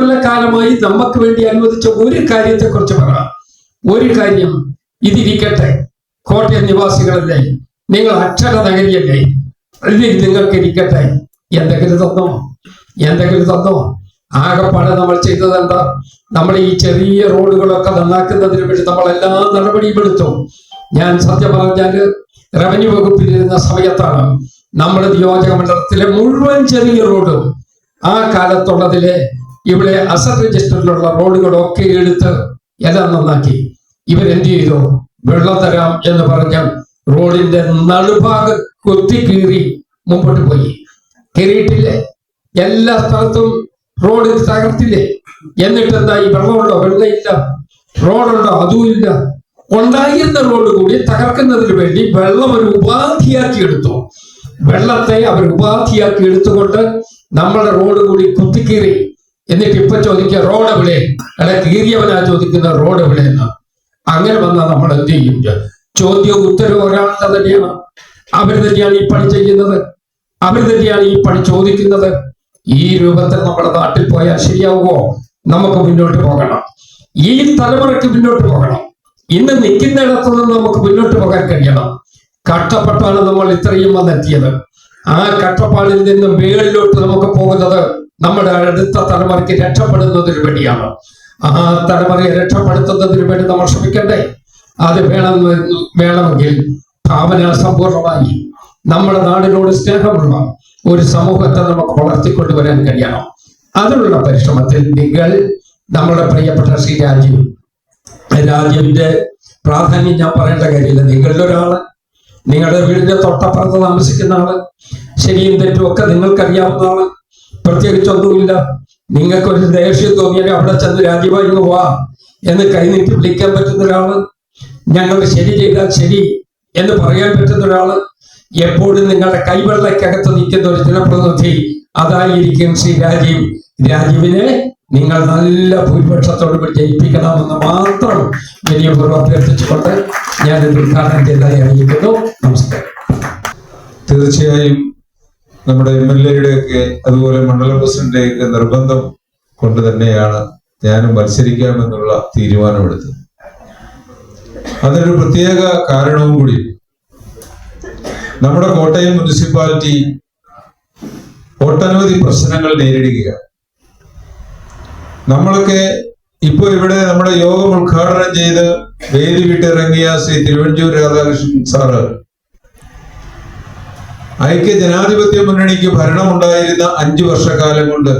കൊല്ലക്കാലമായി നമുക്ക് വേണ്ടി അനുവദിച്ച ഒരു കാര്യത്തെ കുറിച്ച് പറ ഒരു കാര്യം ഇതിരിക്കട്ടെ. കോട്ടയം നിവാസികളല്ലേ? നിങ്ങൾ അക്ഷര നഗരിയല്ലേ ഇത് നിങ്ങൾക്ക് ഇരിക്കട്ടെ എന്തെങ്കിലും തന്നോ? എന്തെങ്കിലും തന്നോ? ആകെപ്പാടെ നമ്മൾ ചെയ്തത് എന്താ നമ്മൾ ഈ ചെറിയ റോഡുകളൊക്കെ നന്നാക്കുന്നതിന് വേണ്ടി നമ്മൾ എല്ലാ നടപടിയും എടുത്തു. ഞാൻ സത്യം പറഞ്ഞാൽ റവന്യൂ വകുപ്പിലിരുന്ന സമയത്താണ് നമ്മുടെ നിയോജക മണ്ഡലത്തിലെ മുഴുവൻ ചെറിയ റോഡും ആ കാലത്തുള്ളതിലെ ഇവിടെ അസറ്റ് രജിസ്റ്ററിലുള്ള റോഡുകളൊക്കെ എടുത്ത് എല്ലാം നന്നാക്കി. ഇവരെന്ത് ചെയ്തു? വെള്ളം തരാം എന്ന് പറഞ്ഞ റോഡിന്റെ നടുഭാഗം കൊത്തി കീറി മുമ്പോട്ട് പോയി. കയറിയിട്ടില്ലേ? എല്ലാ സ്ഥലത്തും റോഡ് തകർത്തില്ലേ? എന്നിട്ട് എന്താ ഈ വെള്ളമുണ്ടോ? വെള്ളമില്ല. റോഡുണ്ടോ? അതും ഇല്ല ഉണ്ടായിരുന്ന റോഡ് കൂടി തകർക്കുന്നതിന് വേണ്ടി വെള്ളം ഒരു ഉപാധിയാക്കി എടുത്തു. വെള്ളത്തെ അവർ ഉപാധിയാക്കി എടുത്തുകൊണ്ട് നമ്മളെ റോഡ് കൂടി കുത്തിക്കീറി എന്നിട്ട് ഇപ്പൊ ചോദിക്കുക റോഡ് എവിടെ? അല്ലെ തീരിയവനാ ചോദിക്കുന്ന റോഡ് എവിടെ? എന്ന്. അങ്ങനെ വന്നാൽ നമ്മൾ എന്ത് ചെയ്യും? ചോദ്യവും ഉത്തരവും ഒരാളുടെ തന്നെയാണ്. അവർ തന്നെയാണ് ഈ പണി ചെയ്യുന്നത്. അവർ തന്നെയാണ് ഈ പണി ചോദിക്കുന്നത്. ഈ രൂപത്തിൽ നമ്മുടെ നാട്ടിൽ പോയാൽ ശരിയാവുമോ? നമുക്ക് മുന്നോട്ട് പോകണം. ഈ തലമുറയ്ക്ക് മുന്നോട്ട് പോകണം. ഇന്ന് നിൽക്കുന്നിടത്ത് നിന്ന് നമുക്ക് മുന്നോട്ട് പോകാൻ കഴിയണം. കഷ്ടപ്പെട്ടാണ് നമ്മൾ ഇത്രയും വന്നെത്തിയത്. ആ കഷ്ടപ്പാടിൽ നിന്ന് മേളിലോട്ട് നമുക്ക് പോകുന്നത് നമ്മുടെ അടുത്ത തലമുറയ്ക്ക് രക്ഷപ്പെടുന്നതിന് വേണ്ടിയാണ് ആ തലമുറയെ രക്ഷപ്പെടുത്തുന്നതിന് വേണ്ടി നമ്മൾ ശ്രമിക്കണ്ടേ? അത് വേണം വേണമെങ്കിൽ ഭാവന സമ്പൂർണമായി നമ്മുടെ നാടിനോട് സ്നേഹമുള്ള ഒരു സമൂഹത്തെ നമുക്ക് വളർത്തിക്കൊണ്ടുവരാൻ കഴിയണം. അതിനുള്ള പരിശ്രമത്തിൽ നിങ്ങൾ നമ്മുടെ പ്രിയപ്പെട്ട ശ്രീ രാജീവ് രാജീവിന്റെ പ്രാധാന്യം ഞാൻ പറയേണ്ട കാര്യമില്ല. നിങ്ങളുടെ ഒരാൾ നിങ്ങളുടെ വീടിന്റെ തൊട്ടപ്പുറത്ത് താമസിക്കുന്ന ആൾ ശരിയും തെറ്റും ഒക്കെ നിങ്ങൾക്കറിയാവുന്ന ആൾ പ്രത്യേകിച്ചൊന്നുമില്ല നിങ്ങൾക്കൊരു ദേഷ്യം തോന്നിയാൽ അവിടെ ചെന്ന് രാജീവായി പോവാ എന്ന് കൈനീട്ടി വിളിക്കാൻ പറ്റുന്ന ഒരാൾ. ഞങ്ങൾ ശരി ചെയ്താൽ ശരി എന്ന് പറയാൻ പറ്റുന്ന ഒരാൾ. എപ്പോഴും നിങ്ങളുടെ കൈവെള്ളക്കകത്ത് നിൽക്കുന്ന ഒരു ജനപ്രതിനിധി അതായിരിക്കും ശ്രീ രാജീവ്. രാജീവിനെ നിങ്ങൾ നല്ല ഭൂരിപക്ഷത്തോട് ജയിപ്പിക്കണമെന്ന് മാത്രം വലിയ പൂർവം അഭ്യർത്ഥിച്ചുകൊണ്ട് ഞാൻ ഉദ്ഘാടനം ചെയ്തതായി അറിയിക്കുന്നു. നമസ്കാരം. തീർച്ചയായും നമ്മുടെ എം എൽ എയുടെ ഒക്കെ അതുപോലെ മണ്ഡലം പ്രസിഡന്റിന്റെ ഒക്കെ നിർബന്ധം കൊണ്ട് തന്നെയാണ് ഞാനും മത്സരിക്കാമെന്നുള്ള തീരുമാനമെടുത്തത്. അതിനൊരു പ്രത്യേക കാരണവും കൂടി. നമ്മുടെ കോട്ടയം മുനിസിപ്പാലിറ്റി ഒട്ടനവധി പ്രശ്നങ്ങൾ നേരിടുകയാണ്. നമ്മളൊക്കെ ഇപ്പൊ ഇവിടെ നമ്മുടെ യോഗം ഉദ്ഘാടനം ചെയ്ത് വേദി വിട്ടിറങ്ങിയ ശ്രീ തിരുവഞ്ചൂർ രാധാകൃഷ്ണൻ സാറ് ഐക്യ ജനാധിപത്യ മുന്നണിക്ക് ഭരണമുണ്ടായിരുന്ന അഞ്ചു വർഷക്കാലം കൊണ്ട്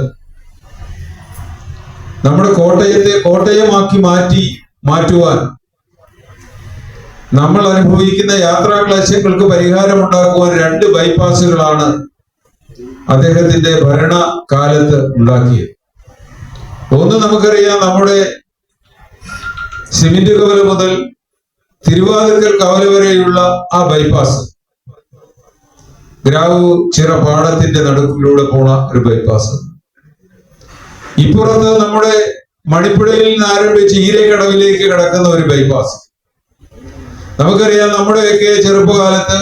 നമ്മുടെ കോട്ടയത്തെ കോട്ടയമാക്കി മാറ്റി മാറ്റുവാൻ നമ്മൾ അനുഭവിക്കുന്ന യാത്രാക്ലേശങ്ങൾക്ക് പരിഹാരം പരിഹാരമുണ്ടാക്കുവാൻ രണ്ട് ബൈപ്പാസുകളാണ് അദ്ദേഹത്തിന്റെ ഭരണകാലത്ത് ഉണ്ടാക്കിയത്. ഒന്ന് നമുക്കറിയാം നമ്മുടെ സിമെന്റ് കവല മുതൽ തിരുവാതിർക്കൽ കവല വരെയുള്ള ആ ബൈപ്പാസ്. ഗ്രാവു ചിറ പാടത്തിന്റെ നടുക്കിലൂടെ പോണ ഒരു ബൈപ്പാസ് ഇപ്പുറത്ത് നമ്മുടെ മണിപ്പുഴയിൽ നിന്ന് ആരംഭിച്ച് ഈരക്കടവിലേക്ക് കിടക്കുന്ന ഒരു ബൈപ്പാസ് നമുക്കറിയാം നമ്മുടെയൊക്കെ ചെറുപ്പകാലത്ത്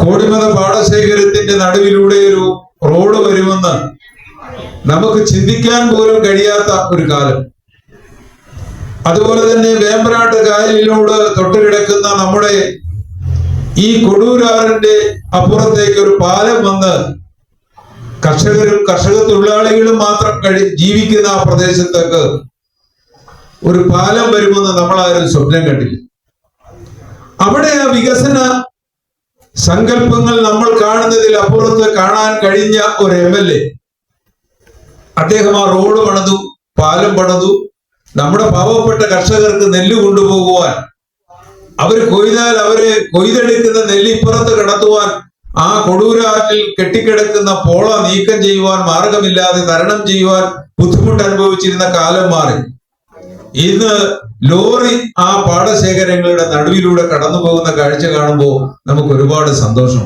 കോടിമത പാടശേഖരത്തിന്റെ നടുവിലൂടെ ഒരു റോഡ് വരുമെന്ന് നമുക്ക് ചിന്തിക്കാൻ പോലും കഴിയാത്ത ഒരു കാലം. അതുപോലെ തന്നെ വേമ്പനാട്ട് കായലിനോട് തൊട്ടുകിടക്കുന്ന നമ്മുടെ ഈ കൊടൂരാറിന്റെ അപ്പുറത്തേക്ക് ഒരു പാലം വന്ന് കർഷകരും കർഷക തൊഴിലാളികളും മാത്രം കഴി ജീവിക്കുന്ന ആ പ്രദേശത്തേക്ക് ഒരു പാലം വരുമെന്ന് നമ്മൾ ആരും സ്വപ്നം കണ്ടില്ല. അവിടെ ആ വികസന സങ്കല്പങ്ങൾ നമ്മൾ കാണുന്നതിൽ അപ്പുറത്ത് കാണാൻ കഴിഞ്ഞ ഒരു എം എൽ എ അദ്ദേഹം ആ റോഡ് പണിതു പാലം പണിതു. നമ്മുടെ പാവപ്പെട്ട കർഷകർക്ക് നെല്ല് കൊണ്ടുപോകുവാൻ അവർ കൊയ്താൽ അവർ കൊയ്തെടുക്കുന്ന നെല്ലിപ്പുറത്ത് കടത്തുവാൻ ആ കൊടൂരാറ്റിൽ കെട്ടിക്കിടക്കുന്ന പോള നീക്കം ചെയ്യുവാൻ മാർഗമില്ലാതെ തരണം ചെയ്യുവാൻ ബുദ്ധിമുട്ട് അനുഭവിച്ചിരുന്ന കാലം മാറി. ഇന്ന് ലോറി ആ പാടശേഖരങ്ങളുടെ നടുവിലൂടെ കടന്നു പോകുന്ന കാഴ്ച കാണുമ്പോൾ നമുക്ക് ഒരുപാട് സന്തോഷം.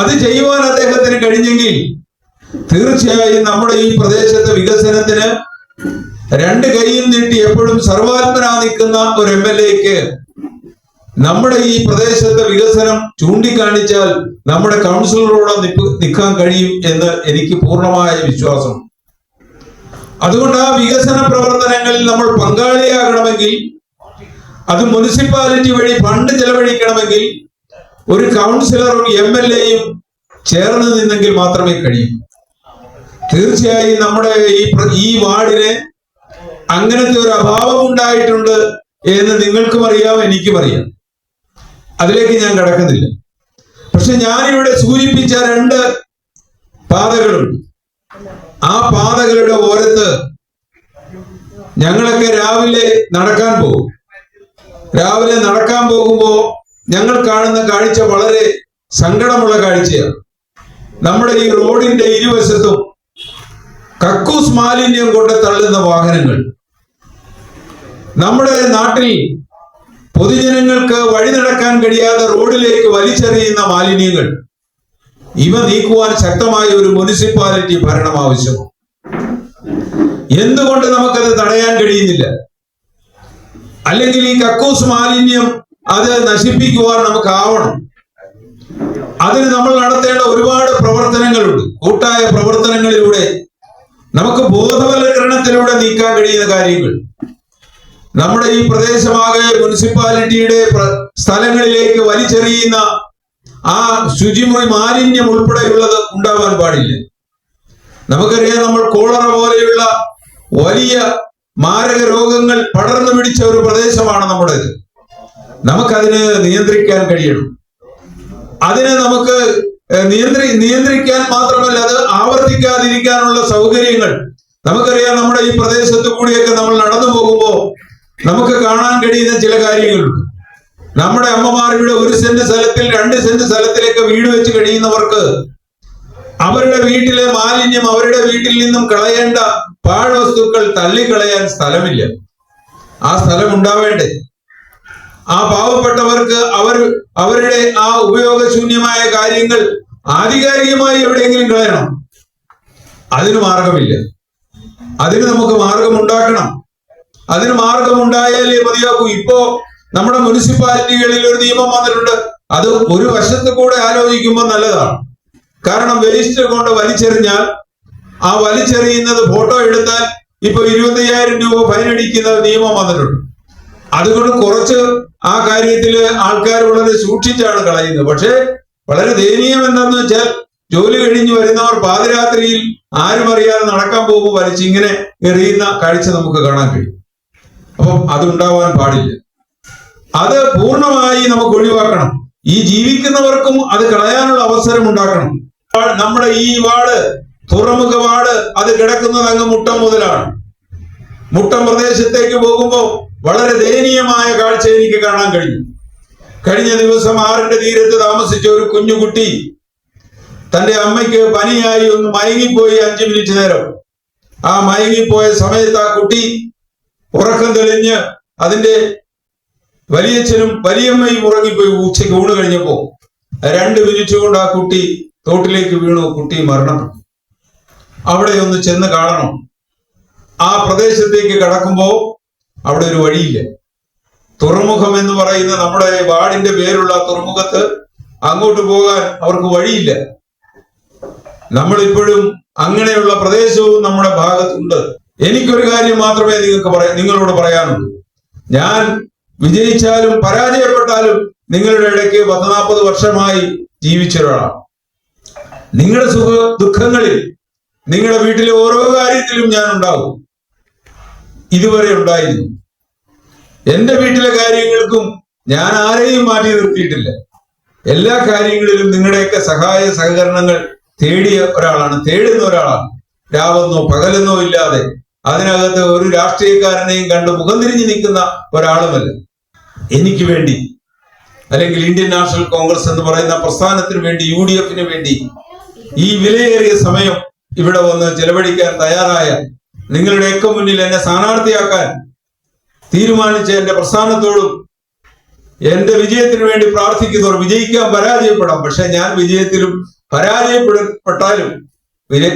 അത് ചെയ്യുവാൻ അദ്ദേഹത്തിന് കഴിഞ്ഞെങ്കിൽ തീർച്ചയായും നമ്മുടെ ഈ പ്രദേശത്തെ വികസനത്തിന് രണ്ട് കൈയും നീട്ടി എപ്പോഴും സർവാത്മനാ നിൽക്കുന്ന ഒരു എം എൽ എക്ക് നമ്മുടെ ഈ പ്രദേശത്തെ വികസനം ചൂണ്ടിക്കാണിച്ചാൽ നമ്മുടെ കൗൺസിലറോട് നിൽക്കാൻ കഴിയും എന്ന് എനിക്ക് പൂർണമായ വിശ്വാസം. അതുകൊണ്ട് ആ വികസന പ്രവർത്തനങ്ങളിൽ നമ്മൾ പങ്കാളിയാകണമെങ്കിൽ അത് മുനിസിപ്പാലിറ്റി വഴി ഫണ്ട് ചെലവഴിക്കണമെങ്കിൽ ഒരു കൗൺസിലറും എം എൽ എയും ചേർന്ന് നിന്നെങ്കിൽ മാത്രമേ കഴിയൂ. തീർച്ചയായും നമ്മുടെ ഈ ഈ വാർഡിന് അങ്ങനത്തെ ഒരു അഭാവം ഉണ്ടായിട്ടുണ്ട് എന്ന് നിങ്ങൾക്കും അറിയാം എനിക്കും അറിയാം. അതിലേക്ക് ഞാൻ കടക്കുന്നില്ല. പക്ഷെ ഞാനിവിടെ സൂചിപ്പിച്ച രണ്ട് പാതകളുണ്ട്. ആ പാതകളുടെ ഓരത്ത് ഞങ്ങളൊക്കെ രാവിലെ നടക്കാൻ പോകും. രാവിലെ നടക്കാൻ പോകുമ്പോൾ ഞങ്ങൾ കാണുന്ന കാഴ്ച വളരെ സങ്കടമുള്ള കാഴ്ചയാണ്. നമ്മുടെ ഈ റോഡിന്റെ ഇരുവശത്തും കക്കൂസ് മാലിന്യം കൊണ്ട് തള്ളുന്ന വാഹനങ്ങൾ. നമ്മുടെ നാട്ടിൽ പൊതുജനങ്ങൾക്ക് വഴി നടക്കാൻ കഴിയാതെ റോഡിലേക്ക് വലിച്ചെറിയുന്ന മാലിന്യങ്ങൾ ഇവ നീക്കുവാൻ ശക്തമായ ഒരു മുനിസിപ്പാലിറ്റി ഭരണം ആവശ്യമാണ്. എന്തുകൊണ്ട് നമുക്കത് തടയാൻ കഴിയുന്നില്ല? അല്ലെങ്കിൽ ഈ കക്കൂസ് മാലിന്യം അത് നശിപ്പിക്കുവാൻ നമുക്ക് ആവണം അതിന് നമ്മൾ നടത്തേണ്ട ഒരുപാട് പ്രവർത്തനങ്ങളുണ്ട്. കൂട്ടായ പ്രവർത്തനങ്ങളിലൂടെ നമുക്ക് ബോധവൽക്കരണത്തിലൂടെ നീക്കാൻ കഴിയുന്ന കാര്യങ്ങൾ. നമ്മുടെ ഈ പ്രദേശമാകെ മുനിസിപ്പാലിറ്റിയുടെ സ്ഥലങ്ങളിലേക്ക് വലിച്ചെറിയുന്ന ആ ശുചിമുറി മാലിന്യം ഉൾപ്പെടെയുള്ളത് ഉണ്ടാവാൻ പാടില്ല. നമുക്കറിയാം നമ്മൾ കോളറ പോലെയുള്ള വലിയ മാരക രോഗങ്ങൾ പടർന്നു പിടിച്ച ഒരു പ്രദേശമാണ് നമ്മുടേത്. നമുക്കതിനെ നിയന്ത്രിക്കാൻ കഴിയണം. അതിനെ നമുക്ക് നിയന്ത്രി നിയന്ത്രിക്കാൻ മാത്രമല്ല അത് ആവർത്തിക്കാതിരിക്കാനുള്ള സൗകര്യങ്ങൾ. നമുക്കറിയാം നമ്മുടെ ഈ പ്രദേശത്ത് കൂടിയൊക്കെ നമ്മൾ നടന്നു പോകുമ്പോൾ നമുക്ക് കാണാൻ കഴിയുന്ന ചില കാര്യങ്ങളുണ്ട്. നമ്മുടെ അമ്മമാർ ഇവിടെ ഒരു സെന്റ് സ്ഥലത്തിൽ രണ്ട് സെന്റ് സ്ഥലത്തിലേക്ക് വീട് വെച്ച് കഴിയുന്നവർക്ക് അവരുടെ വീട്ടിലെ മാലിന്യം അവരുടെ വീട്ടിൽ നിന്നും കളയേണ്ട പാഴ്വസ്തുക്കൾ തള്ളിക്കളയാൻ സ്ഥലമില്ല. ആ സ്ഥലം ഉണ്ടാവേണ്ടേ? ആ പാവപ്പെട്ടവർക്ക് അവർ അവരുടെ ആ ഉപയോഗശൂന്യമായ കാര്യങ്ങൾ ആധികാരികമായി എവിടെയെങ്കിലും കളയണം. അതിന് മാർഗമില്ല. അതിന് നമുക്ക് മാർഗം ഉണ്ടാക്കണം അതിന് മാർഗം ഉണ്ടായാലേ മതിയാകൂ. ഇപ്പോ നമ്മുടെ മുനിസിപ്പാലിറ്റികളിൽ ഒരു നിയമം വന്നിട്ടുണ്ട്. അത് ഒരു വശത്ത് കൂടെ ആലോചിക്കുമ്പോൾ നല്ലതാണ്. കാരണം വേസ്റ്റ് കൊണ്ട് വലിച്ചെറിഞ്ഞാൽ ആ വലിച്ചെറിയുന്നത് ഫോട്ടോ എടുത്താൽ ഇപ്പൊ ഇരുപത്തയ്യായിരം രൂപ ഫൈൻ അടിക്കുന്ന നിയമം വന്നിട്ടുണ്ട്. അതുകൊണ്ട് കുറച്ച് ആ കാര്യത്തിൽ ആൾക്കാർ വളരെ സൂക്ഷിച്ചാണ് കളയുന്നത്. പക്ഷേ വളരെ ദയനീയം എന്താന്ന് വെച്ചാൽ ജോലി കഴിഞ്ഞ് വരുന്നവർ പാതിരാത്രിയിൽ ആരും അറിയാതെ നടക്കാൻ പോകുമ്പോൾ വലിച്ചിങ്ങനെ എറിയുന്ന കാഴ്ച നമുക്ക് കാണാൻ കഴിയും. അപ്പം അതുണ്ടാവാൻ പാടില്ല. അത് പൂർണമായി നമുക്ക് ഒഴിവാക്കണം. ഈ ജീവിക്കുന്നവർക്കും അത് കളയാനുള്ള അവസരം ഉണ്ടാക്കണം. നമ്മുടെ ഈ വാട് തുറമുഖ വാട് അത് കിടക്കുന്നത് അങ്ങ് മുട്ടം മുതലാണ്. മുട്ടം പ്രദേശത്തേക്ക് പോകുമ്പോൾ വളരെ ദയനീയമായ കാഴ്ച എനിക്ക് കാണാൻ കഴിഞ്ഞു. കഴിഞ്ഞ ദിവസം ആറിന്റെ തീരത്ത് താമസിച്ച ഒരു കുഞ്ഞുകുട്ടി തന്റെ അമ്മയ്ക്ക് പനിയായി ഒന്ന് മയങ്ങിപ്പോയി അഞ്ചു മിനിറ്റ് നേരം. ആ മയങ്ങിപ്പോയ സമയത്ത് ആ കുട്ടി ഉറക്കം തെളിഞ്ഞ് അതിന്റെ വലിയച്ഛനും വലിയമ്മയും ഉറങ്ങിപ്പോയി ഉച്ചയ്ക്ക് ഊണ് കഴിഞ്ഞപ്പോ രണ്ട് മിനിറ്റ് കൊണ്ട് ആ കുട്ടി തോട്ടിലേക്ക് വീണു. കുട്ടി മരണപ്പെട്ടു. അവിടെ ഒന്ന് ചെന്ന് കാണണം. ആ പ്രദേശത്തേക്ക് കടക്കുമ്പോ അവിടെ ഒരു വഴിയില്ല. തുറമുഖം എന്ന് പറയുന്ന നമ്മുടെ വാർഡിന്റെ പേരുള്ള തുറമുഖത്ത് അങ്ങോട്ട് പോകാൻ അവർക്ക് വഴിയില്ല. നമ്മളിപ്പോഴും അങ്ങനെയുള്ള പ്രദേശവും നമ്മുടെ ഭാഗത്തുണ്ട്. എനിക്കൊരു കാര്യം മാത്രമേ നിങ്ങൾക്ക് പറയാ നിങ്ങളോട് പറയാനുള്ളൂ. ഞാൻ വിജയിച്ചാലും പരാജയപ്പെട്ടാലും നിങ്ങളുടെ ഇടയ്ക്ക് പത്ത് നാൽപ്പത് വർഷമായി ജീവിച്ച ഒരാളാണ്. നിങ്ങളുടെ സുഖ ദുഃഖങ്ങളിൽ നിങ്ങളുടെ വീട്ടിലെ ഓരോ കാര്യത്തിലും ഞാൻ ഉണ്ടാകും. ഇതുവരെ ഉണ്ടായിരുന്നു. എന്റെ വീട്ടിലെ കാര്യങ്ങൾക്കും ഞാൻ ആരെയും മാറ്റി നിർത്തിയിട്ടില്ല. എല്ലാ കാര്യങ്ങളിലും നിങ്ങളുടെയൊക്കെ സഹായ സഹകരണങ്ങൾ തേടിയ ഒരാളാണ് തേടുന്ന ഒരാളാണ്. രാവെന്നോ പകലെന്നോ ഇല്ലാതെ അതിനകത്ത് ഒരു രാഷ്ട്രീയക്കാരനെയും കണ്ട് മുഖം തിരിഞ്ഞു നിൽക്കുന്ന ഒരാളുമല്ല. എനിക്ക് വേണ്ടി അല്ലെങ്കിൽ ഇന്ത്യൻ നാഷണൽ കോൺഗ്രസ് എന്ന് പറയുന്ന പ്രസ്ഥാനത്തിന് വേണ്ടി യു ഡി എഫിന് വേണ്ടി ഈ വിലയേറിയ സമയം ഇവിടെ വന്ന് ചെലവഴിക്കാൻ തയ്യാറായ നിങ്ങളുടെയൊക്കെ മുന്നിൽ എന്നെ സ്ഥാനാർത്ഥിയാക്കാൻ തീരുമാനിച്ച എന്റെ പ്രസ്ഥാനത്തോടും എന്റെ വിജയത്തിന് വേണ്ടി പ്രാർത്ഥിക്കുന്നവർ വിജയിക്കാൻ പരാജയപ്പെടാം. പക്ഷെ ഞാൻ വിജയത്തിലും പരാജയപ്പെടപ്പെട്ടാലും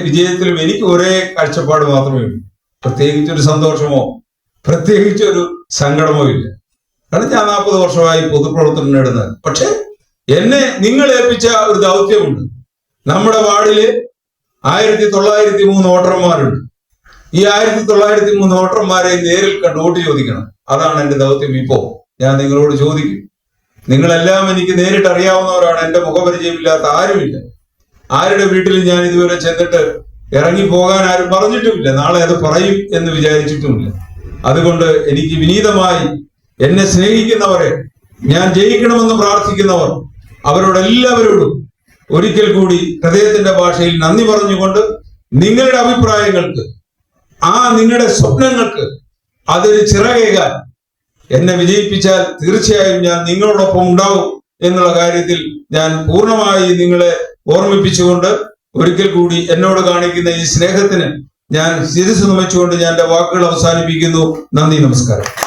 വിജയത്തിലും എനിക്ക് ഒരേ കാഴ്ചപ്പാട് മാത്രമേ ഉള്ളൂ. പ്രത്യേകിച്ച് ഒരു സന്തോഷമോ പ്രത്യേകിച്ച് ഒരു സങ്കടമോ ഇല്ല. കാരണം ഞാൻ നാൽപ്പത് വർഷമായി പൊതുപ്രവർത്തനം നേടുന്നത്. പക്ഷെ എന്നെ നിങ്ങൾ ഏൽപ്പിച്ച ഒരു ദൗത്യമുണ്ട്. നമ്മുടെ വാർഡിൽ ആയിരത്തി തൊള്ളായിരത്തി മൂന്ന് വോട്ടർമാരുണ്ട്. ഈ ആയിരത്തി തൊള്ളായിരത്തി മൂന്ന് വോട്ടർമാരെ നേരിൽ കണ്ട് വോട്ട് ചോദിക്കണം. അതാണ് എന്റെ ദൗത്യം ഇപ്പോ. ഞാൻ നിങ്ങളോട് ചോദിക്കും. നിങ്ങളെല്ലാം എനിക്ക് നേരിട്ട് അറിയാവുന്നവരാണ് എന്റെ മുഖപരിചയമില്ലാത്ത ആരുമില്ല. ആരുടെ വീട്ടിൽ ഞാൻ ഇതുവരെ ചെന്നിട്ട് ഇറങ്ങി പോകാൻ ആരും പറഞ്ഞിട്ടുമില്ല. നാളെ അത് പറയും എന്ന് വിചാരിച്ചിട്ടുമില്ല. അതുകൊണ്ട് എനിക്ക് വിനീതമായി എന്നെ സ്നേഹിക്കുന്നവരെ ഞാൻ ജയിക്കണമെന്ന് പ്രാർത്ഥിക്കുന്നവർ അവരോട് എല്ലാവരോടും ഒരിക്കൽ കൂടി ഹൃദയത്തിന്റെ ഭാഷയിൽ നന്ദി പറഞ്ഞുകൊണ്ട് നിങ്ങളുടെ അഭിപ്രായങ്ങൾക്ക് ആ നിങ്ങളുടെ സ്വപ്നങ്ങൾക്ക് അതൊരു ചിറകേകാൻ എന്നെ വിജയിപ്പിച്ചാൽ തീർച്ചയായും ഞാൻ നിങ്ങളോടൊപ്പം ഉണ്ടാവും എന്നുള്ള കാര്യത്തിൽ ഞാൻ പൂർണമായി നിങ്ങളെ ഓർമ്മിപ്പിച്ചുകൊണ്ട് ഒരിക്കൽ കൂടി എന്നോട് കാണിക്കുന്ന ഈ സ്നേഹത്തിന് ഞാൻ ശിരസ് നമിച്ചുകൊണ്ട് ഞാൻ എന്റെ വാക്കുകൾ അവസാനിപ്പിക്കുന്നു. നന്ദി നമസ്കാരം.